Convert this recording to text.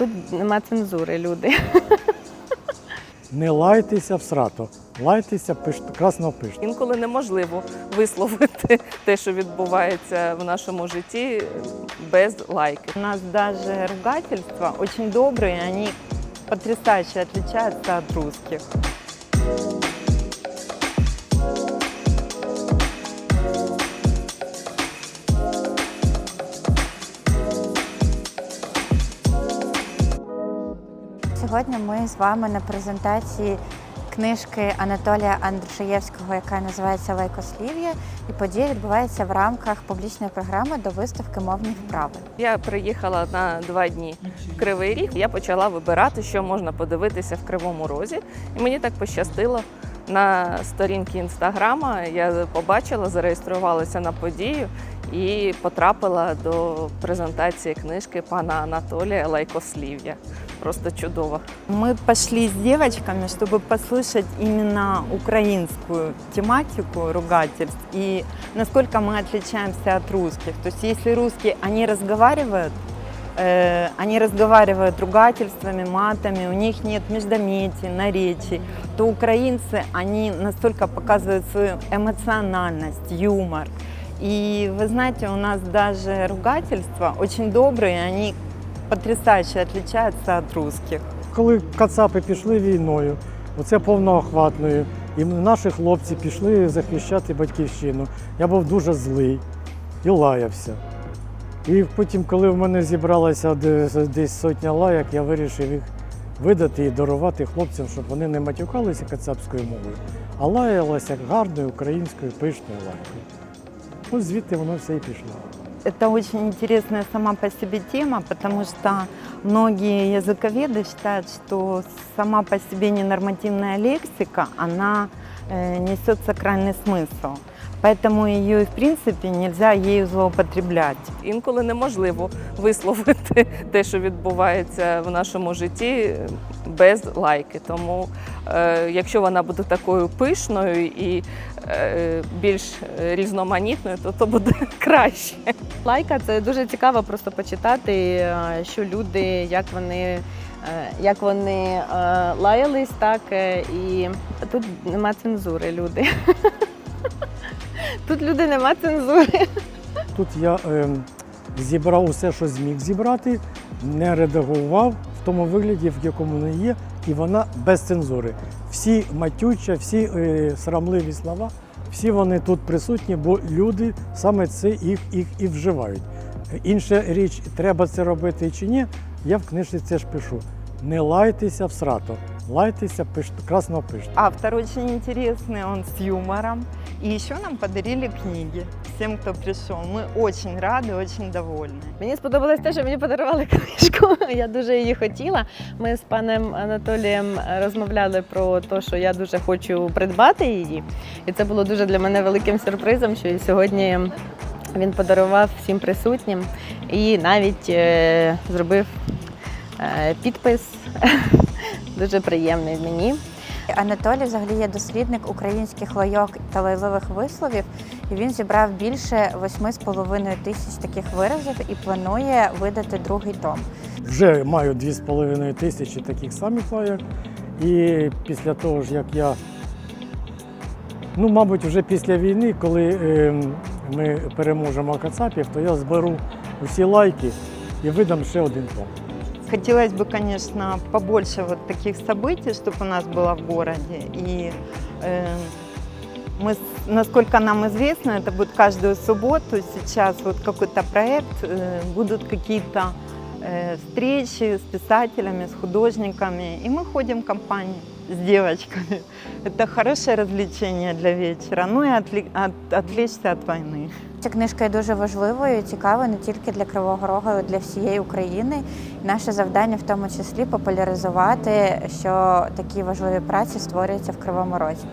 Тут нема цензури, люди. Не лайтеся в срато, лайтеся пиш... красно пиш. Інколи неможливо висловити те, що відбувається в нашому житті, без лайки. У нас даже ругательства очень добрі, вони потрясающе відрізняються від русских. Сьогодні ми з вами на презентації книжки Анатолія Андрушаєвського, яка називається Лайкослів'я. І подія відбувається в рамках публічної програми до виставки Мовні вправи. Я приїхала на два дні в Кривий Ріг. Я почала вибирати, що можна подивитися в Кривому Розі. І мені так пощастило. На сторінці інстаграма я побачила, зареєструвалася на подію і потрапила до презентації книжки пана Анатолія Лайкослів'я. Просто чудово. Мы пошли с девочками, чтобы послушать именно украинскую тематику ругательств и насколько мы отличаемся от русских. То есть если русские, они разговаривают, э, они разговаривают ругательствами, матами, у них нет междометий, наречий, то украинцы, они настолько показывают свою эмоциональность, юмор. И вы знаете, у нас даже ругательства очень добрые, они потрясающе отличаются от русских. Коли кацапи пішли війною, оце повноохватною, і наші хлопці пішли захищати батьківщину. Я був дуже злий і лаявся. І потім, коли в мене зібралася десь сотня лаяк, я вирішив їх видати і дарувати хлопцям, щоб вони не матюкалися кацапською мовою, а лаялися гарною українською пишною лайкою. Ось звідти воно все і пішло. Это очень интересная сама по себе тема, потому что многие языковеды считают, что сама по себе ненормативная лексика, она э, несет сакральный смысл. Поэтому ее и в принципе нельзя ею злоупотреблять. Інколи неможливо висловити те, що відбувається в нашому житті, без лайки. Тому, е, якщо вона буде такою пишною і е, більш різноманітною, то то буде краще. Лайка це дуже цікаво просто почитати, е, що люди, як вони. е, Як вони е, лаялись, так е, і тут нема цензури, люди. Тут люди нема цензури. Тут я ем, зібрав усе, що зміг зібрати, не редагував в тому вигляді, в якому вона є, і вона без цензури. Всі матюча, всі е, срамливі слова, всі вони тут присутні, бо люди саме це їх, їх і вживають. Інша річ, треба це робити чи ні, я в книжці це ж пишу. Не лайтеся в срато, лайтеся пиш, красно пишете. Автор очень цікавий, он з юмором. И еще нам подарили книги всем, кто пришел. Мы очень рады, очень довольны. Мені сподобалось те, що мені подарували книжку. Я дуже її хотіла. Ми з паном Анатолієм розмовляли про те, що я дуже хочу придбати її. І це було дуже для мене великим сюрпризом, що і сьогодні він подарував всім присутнім і навіть е, зробив е, підпис. Дуже приємний мені. Анатолій взагалі є дослідник українських лайок та лайливих висловів, і він зібрав більше 8,5 тисяч таких виразів і планує видати другий том. Вже маю 2,5 тисячі таких самих лаяк. І після того ж, як я, ну, мабуть, вже після війни, коли ем, ми переможемо Кацапів, то я зберу усі лайки і видам ще один том. Хотелось бы, конечно, побольше вот таких событий, чтобы у нас было в городе. И э, мы, с- насколько нам известно, это будет каждую субботу. Сейчас вот какой-то проект, э, будут какие-то э, встречи с писателями, с художниками. И мы ходим в компании с девочками. Это хорошее развлечение для вечера. Ну и отвле- от- отвлечься от войны. Ця книжка є дуже важливою і цікавою не тільки для Кривого Рогу, але й для всієї України. І наше завдання в тому числі популяризувати, що такі важливі праці створюються в Кривому Розі.